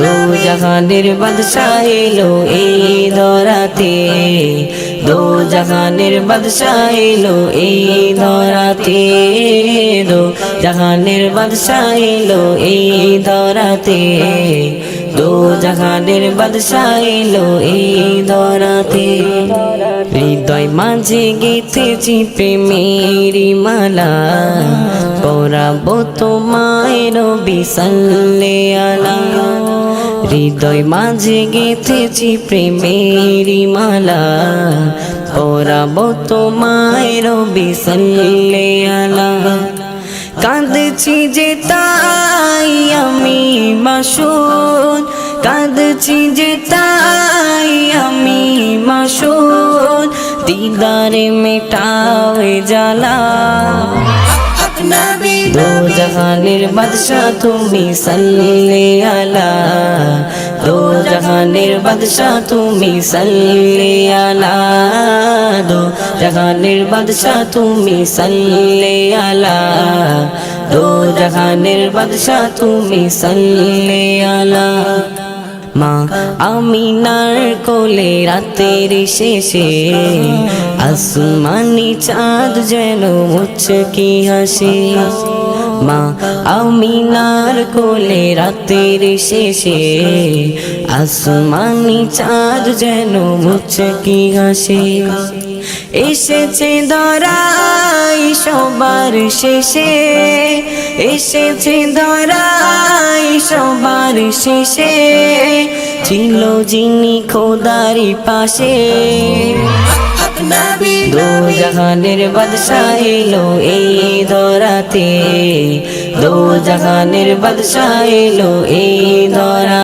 দু জাহানের বাদশাহ এলো এই ধরাতে দু জাহানের বাদশাহ এলো এই ধরাতে দু জাহানের বাদশাহ এলো এই ধরাতে দু জাহানের বাদশাহ এলো এই ধরাতে হৃদয় মাঝে গেথেছি প্রেমেরি মালা। পরাবো তোমায় রবি সাল্লে আলা। হৃদয় মাঝে গেথেছি প্রেমেরি মালা। পরাবো তোমায় রবি সাল্লে আলা। কাঁদছি যে তাই আমি মাসুদ কাঁদছি যে তাই আমি মাসুদ দিদারে মেটাওয়ে জ্বালা। দো জাহানের বাদশা তুমি সাল্লে আলা। জাহানের বাদশা তুমি সাল্লে আলা দো। জাহানের বাদশা তুমি সাল্লে আলা দো। জাহানের বাদশা তুমি সাল্লে আলা মা আমিনার কোলে রাতের শেষে আসমানি চাঁদ যেন মুচকি হাসে। মা, আমিনার কোলে রাতের শেষে আসমানি চাঁদ যেন মুচকি হাসে। এসেছে ধরাই সবার শেষে, এসেছে ধরাই সবার শেষে, ছিল যিনি খোদারি পাশে। দো জাহানের বাদশাহ এই ধরাতে। দু জাহানের বাদশাহ এই ধরা